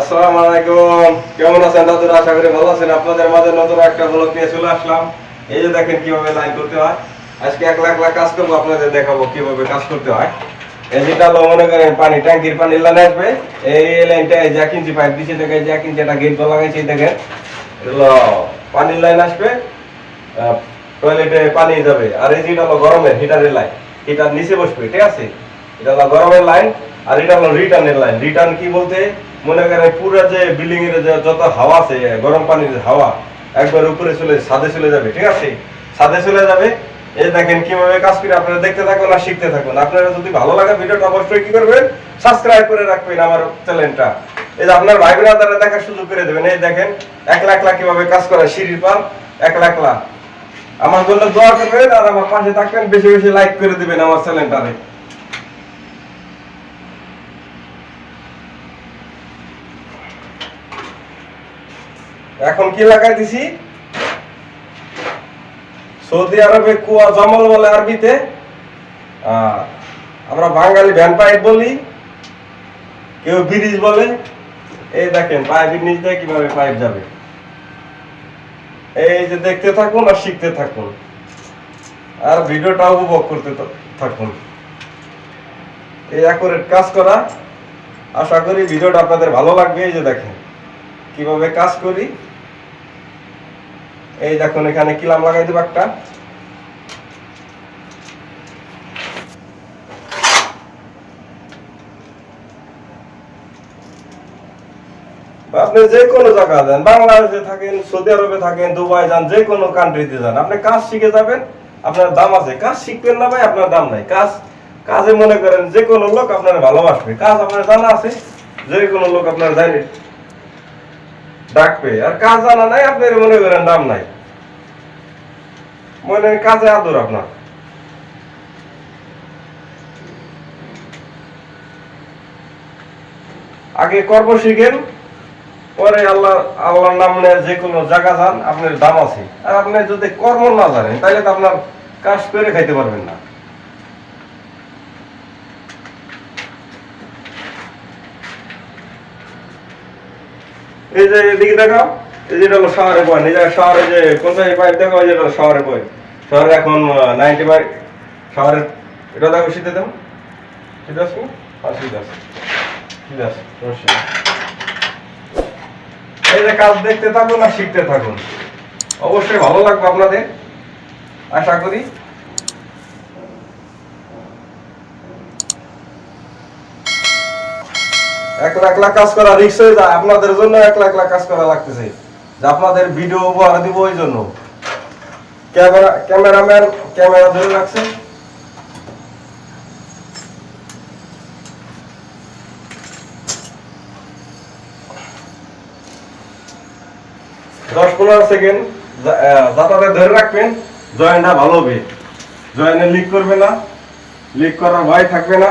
আসসালামু আলাইকুম। কেমন আছেন দাদুরা? আশা করি ভালো আছেন। আপনাদের মাঝে নতুন একটা ব্লগ নিয়ে চলে আসলাম। এই যে দেখেন কীভাবে লাইন করতে হয়। আজকে এক লাখ লাখ কাজ করব, আপনাদের দেখাবো কীভাবে কাজ করতে হয়। এই যেটা মনে করেন পানি, ট্যাঙ্কির পানি লাইন আসবে। এই লাইনটা এই যে এক পাইপ দিচ্ছে দেখে যে গেট দেখেন। এটা হলো পানির লাইন আসবে। টয়লেটে পানি যাবে। আর এই যেটা হলো গরমের হিটারের লাইন হিটার নিচে বসবে, ঠিক আছে? এটা হলো গরমের লাইন আর এটা হলো রিটার্নের লাইন রিটার্ন কি বলতে? মনে করেন পুরো যে বিল্ডিং এর যত হাওয়া আছে, গরম পানির হাওয়া, একবার উপরে চলে, ছাদে চলে যাবে, ঠিক আছে? ছাদে চলে যাবে, এই দেখেন কীভাবে কাজ করে আপনারা দেখতে থাকুন আর শিখতে থাকুন। আপনারা যদি ভালো লাগে ভিডিওটা অবশ্যই কি করবেন? সাবস্ক্রাইব করে রাখবেন আমার চ্যানেলটা এই যে আপনার ভাই বোনেরা তারা দেখার সুযোগ করে দেবেন। এই দেখেন, এক লাখ লাখ কীভাবে কাজ করে সিঁড়ির পার, এক লাখ লাখ। আমার জন্য দোয়া করবেন আর আমার পাশে থাকবেন, বেশি বেশি লাইক করে দিবেন আমার চ্যানেলটারে এখন কি লাগাই দিছি? সৌদি আরবে কুয়া জমল বলে আরবিতে আমরা বাঙালি ভ্যান পাইপ বলি, কেউ ব্রিজ বলে। এই দেখেন, পাইপের নিচ দিয়ে কীভাবে পাইপ যাবে। এই যে দেখতে থাকুন আর শিখতে থাকুন। আর ভিডিওটা উপভোগ করতে থাকুন। এই অ্যাকুরেট কাজ করা। আশা করি ভিডিওটা আপনাদের ভালো লাগবে। এই যে দেখেন, কীভাবে কাজ করি। এই দেখুন, এখানে কিলাম লাগাই দেবো একটা? আপনি যে কোনো জায়গা যান, বাংলাদেশে থাকেন, সৌদি আরবে থাকেন, দুবাই যান, যে কোনো কান্ট্রিতে যান, আপনি কাজ শিখে যাবেন, আপনার দাম আছে। কাজ শিখবেন না ভাই, আপনার দাম নাই। কাজ, কাজে মনে করেন যে কোনো লোক আপনার ভালোবাসবে। কাজ আপনার জানা আছে, যে কোনো লোক আপনার জানে। ডাকবে। আর কাজ জানা নাই, আপনার মনে করেন দাম নাই। মনে কাজে আদর আপনার। আগে কর্ম শিখেন, পরে আল্লাহ, আল্লাহর নাম নিয়ে যে কোনো জায়গা যান, আপনার দাম আছে। আর আপনি যদি কর্ম না জানেন তাহলে তো আপনার কাজ করে খাইতে পারবেন না। এই যে এদিকে দেখাও এই যেটা হলো শহরে পয়েন্ট যে শহরে যে কোথায় পাইপ দেখো, এই যেটা হলো শহরে পয়েন্ট শহরে এখন নাইনটি ফাইভ শহরের, এটা দেখো শীতে দেবো শীত আছে? আর শীত আছে। শীত অবশ্যই। এই যে কাজ দেখতে থাকুন আর শিখতে থাকুন। অবশ্যই ভালো লাগবে আপনাদের। আশা করি এক লাখ লাখ কাজ করা রিক্স হয়ে যায়, আপনাদের জন্য এক লাখ লাখ কাজ করা লাগতেছে। যে আপনাদের ভিডিও উপহার দিব ওই জন্য। ক্যামেরা, ক্যামেরাম্যান, ক্যামেরা ধরে রাখছে। দশ পনেরো সেকেন্ড যাতাতে ধরে রাখবেন জয়েন্টটা ভালো হবে। জয়েন্টে লিক করবে না। লিক করার ভয় থাকবে না।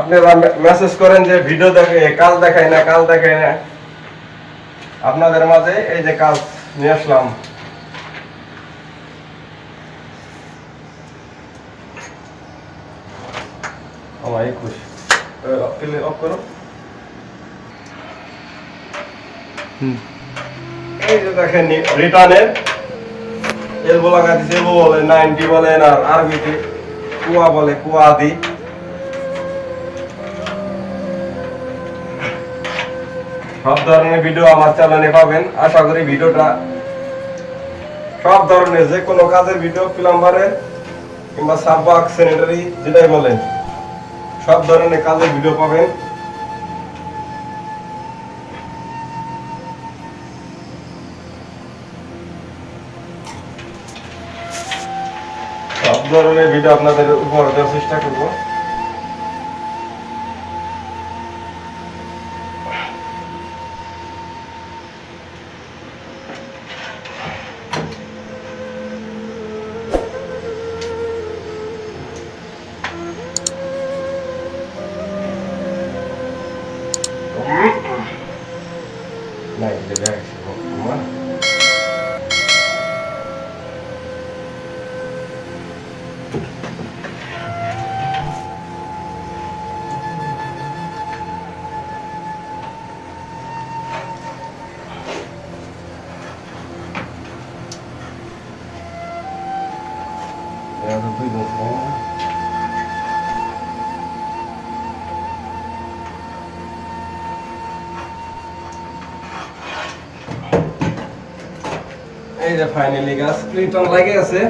আপনারা মেসেজ করেন যে ভিডিও দেখে কাল দেখায় না কাল দেখায় না। আপনাদের মাঝে এই যে কাজ নিয়ে আসলাম। আমার খুশি। প্লে অফ করো। এই যে দেখেন রিটার্নের এলবো লাগা দিছে এলবো বলে নাইনটি বলেন আর আরবিতে কুয়া বলে কুয়া আদি সব ধরনের ভিডিও আমার চ্যানেলে পাবেন। আশা করি ভিডিওটা সব ধরনের, যে কোনো কাজের ভিডিও প্লাম্বারের কিংবা সাববাক স্যানিটারি যেটাই বলেন, সব ধরনের কাজের ভিডিও পাবেন। সব ধরনের ভিডিও আপনাদের উপহার দেওয়ার চেষ্টা করব। নাই এটা দেখ আমার Ya, tuh itu. এই যে ফাইনালি গাছ ক্লিনটন লাগে আছে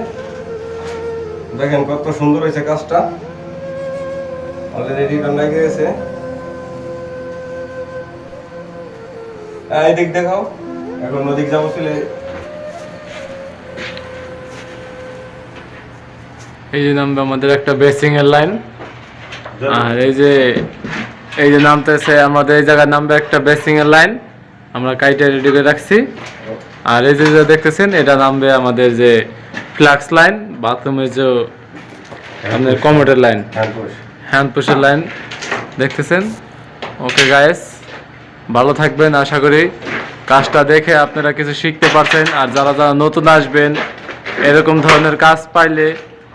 দেখেন কত সুন্দর হয়েছে কাজটা অলরেডি রিটার্ন লাগে গেছে। এই দিক দেখাও। এখন ওদিক যাব ছিল এই যে নামবে আমাদের একটা বেসিং এর লাইন আর এই যে এই যে নামতেছে আমাদের এই জায়গায় নামবে একটা বেসিং এর লাইন। আমরা কাইটা রেডি করে রাখছি। আর এই যে দেখতেছেন এটা নামবে আমাদের যে ফ্লাক্স লাইন বাথরুমের যে আপনার কমোডের লাইন। হ্যান্ড পুশের লাইন দেখতেছেন? ওকে গায়েস ভালো থাকবেন আশা করি কাজটা দেখে আপনারা কিছু শিখতে পারছেন। আর যারা যারা নতুন আসবেন এরকম ধরনের কাজ পাইলে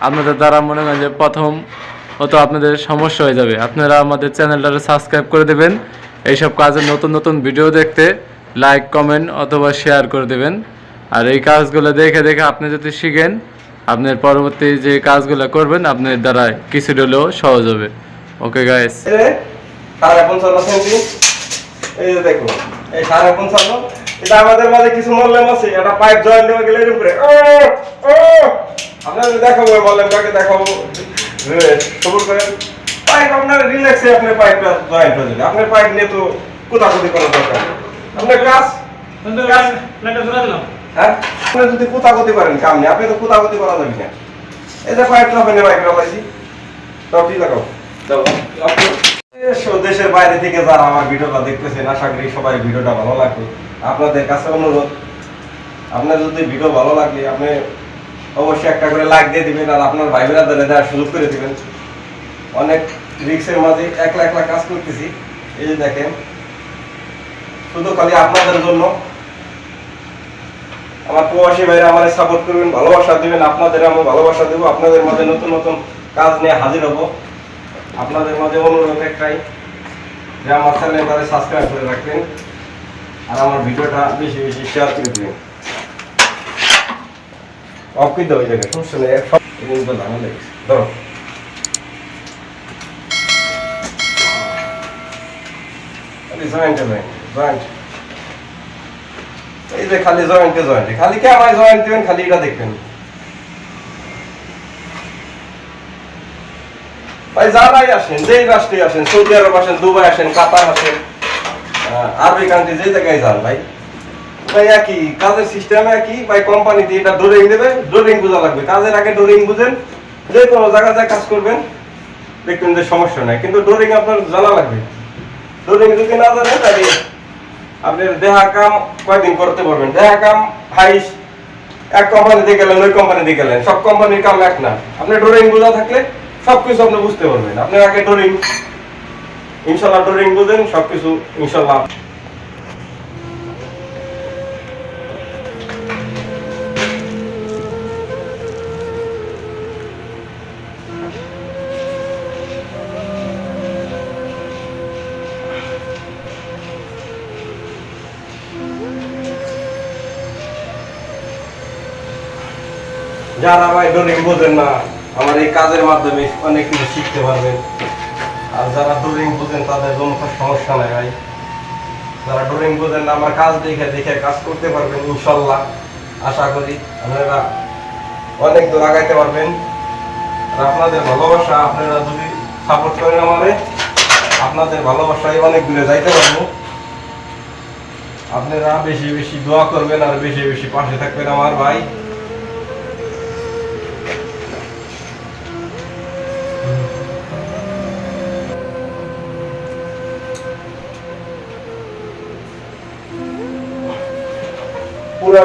আপনাদের দ্বারা মনে হয় যে প্রথম হয়তো আপনাদের সমস্যা হয়ে যাবে। আপনারা আমাদের চ্যানেলটাকে সাবস্ক্রাইব করে দেবেন। এইসব কাজের নতুন নতুন ভিডিও দেখতে লাইক কমেন্ট অথবা শেয়ার করে দেবেন। আর এই কাজগুলো দেখে দেখে আপনি যদি শিখেন, আপনার পরবর্তী যে কাজগুলো করবেন, আপনার দ্বারা কিছু হলেও সহজ হবে। ওকে গাইস আমাদের মাঝে কিছু মল্লেম আছে পাইপ দেখাবো পাইপ আপনার আপনার পাইপটা জয়েন্ট হয়ে যাবে। আপনার পাইপ নিয়ে তো কোথাকুতি করার দরকার। আপনার কাজ হ্যাঁ? আপনি যদি কাম নেই। আপনি তো করা যাবে না। এই যে পাইপটা ওখানে পাইপ লাগাইছি। লাগাও? দাও। দেশের বাইরে থেকে যারা আমার ভিডিওটা দেখতেছেন আশা করি সবাই ভিডিওটা ভালো লাগবে। আপনাদের কাছে অনুরোধ আপনার যদি ভিডিও ভালো লাগে আপনি অবশ্যই একটা করে লাইক দিয়ে দিবেন আর আপনার ভাই বোনেরা দেওয়ার সুযোগ করে দিবেন। অনেক রিক্সের মাঝে একলা একলা কাজ করতেছি। এই যে দেখেন শুধু খালি আপনাদের জন্য। আমার প্রবাসী ভাইরা আমার সাপোর্ট করবেন, ভালোবাসা দিবেন, আপনাদের আমি ভালোবাসা দেবো, আপনাদের মাঝে নতুন নতুন কাজ নিয়ে হাজির হব। আপনাদের মাঝে অনুরোধ একটাই, যে আমার চ্যানেল তাদের সাবস্ক্রাইব করে রাখবেন আর আমার ভিডিওটা বেশি বেশি শেয়ার করে দিবেন। দেবো এই জায়গায় সমস্যা নেই সব ধরো। জয়েন্টে জয়েন্ট এই যে খালি জয়েন্টে জয়েন্টে খালি কে আমায় জয়েন্ট দিবেন খালি এটা দেখবেন। ভাই, যারাই আসেন, যেই রাষ্ট্রে আসেন, সৌদি আরব আসেন, দুবাই আসেন, কাতার আসেন আরবি কান্ট্রি যেই জায়গায় যান, ভাই। ভাই, একই। কাজের সিস্টেম একই। ভাই কোম্পানি দিয়ে এটা ডোরিং দেবে। ডোরিং বোঝা লাগবে। কাজের আগে ডোরিং বুঝেন। যে কোনো জায়গায় যায় কাজ করবেন। দেখবেন যে সমস্যা নাই। কিন্তু ডোরিং আপনার জানা লাগবে। ডোরিং যদি না জানেন, তাহলে আপনি দেহা কাম কয়দিন করতে পারবেন? দেহা কাম হাইস এক কোম্পানিতে গেলেন, ওই কোম্পানিতে গেলেন। সব কোম্পানির কাম এক না। আপনি ড্রয়িং বোঝা থাকলে সবকিছু আপনি বুঝতে পারবেন। আপনি আগে ড্রয়িং ইনশাল্লাহ ড্রয়িং বুঝেন, সবকিছু ইনশাল্লাহ যারা ভাই ডোরিং বোঝেন না, আমার এই কাজের মাধ্যমে অনেক কিছু শিখতে পারবেন। আর যারা ডোরিং বোঝেন, তাদের কোনো সমস্যা নাই ভাই। যারা ডোরিং বোঝেন না, আমার কাজ দেখে দেখে কাজ করতে পারবেন, ইনশাল্লাহ। আশা করি আপনারা অনেক দূর আগাইতে পারবেন। আর আপনাদের ভালোবাসা, আপনারা যদি সাপোর্ট করেন আমারে, আপনাদের ভালোবাসায় অনেক দূরে যাইতে পারব। আপনারা বেশি বেশি দোয়া করবেন আর বেশি বেশি পাশে থাকবেন আমার ভাই।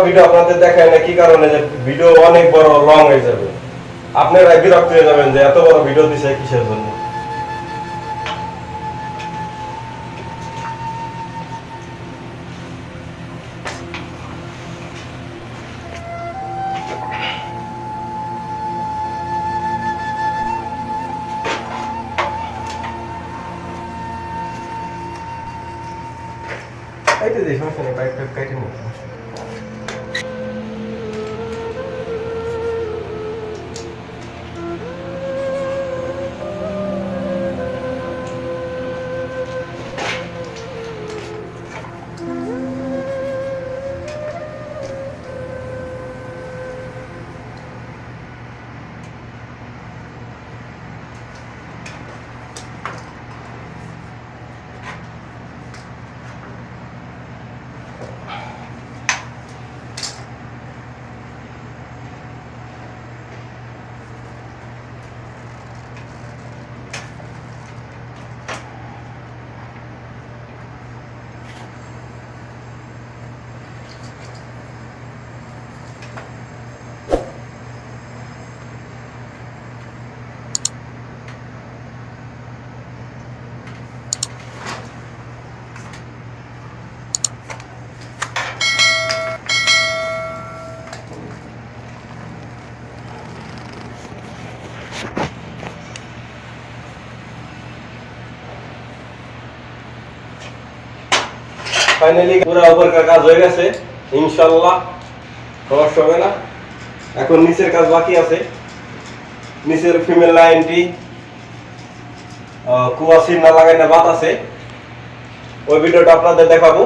ভিডিও আপনাদের দেখায় না কি কারণে যে ভিডিও অনেক বড় লং হয়ে যাবে আপনারা বিরক্ত হয়ে যাবেন যে এত বড় ভিডিও দিছে কিসের জন্য Aí, Dedê, vamos falar, vai, vai ficar de novo. Finally পুরো উপরকার কাজ হয়ে গেছে। ইনশাল্লাহ সমস্যা হবে না। এখন নিচের কাজ বাকি আছে। নিচের ফিমেল লাইনটি কুয়াশি না লাগাই না বাত আছে ওই ভিডিওটা আপনাদের দেখাবো।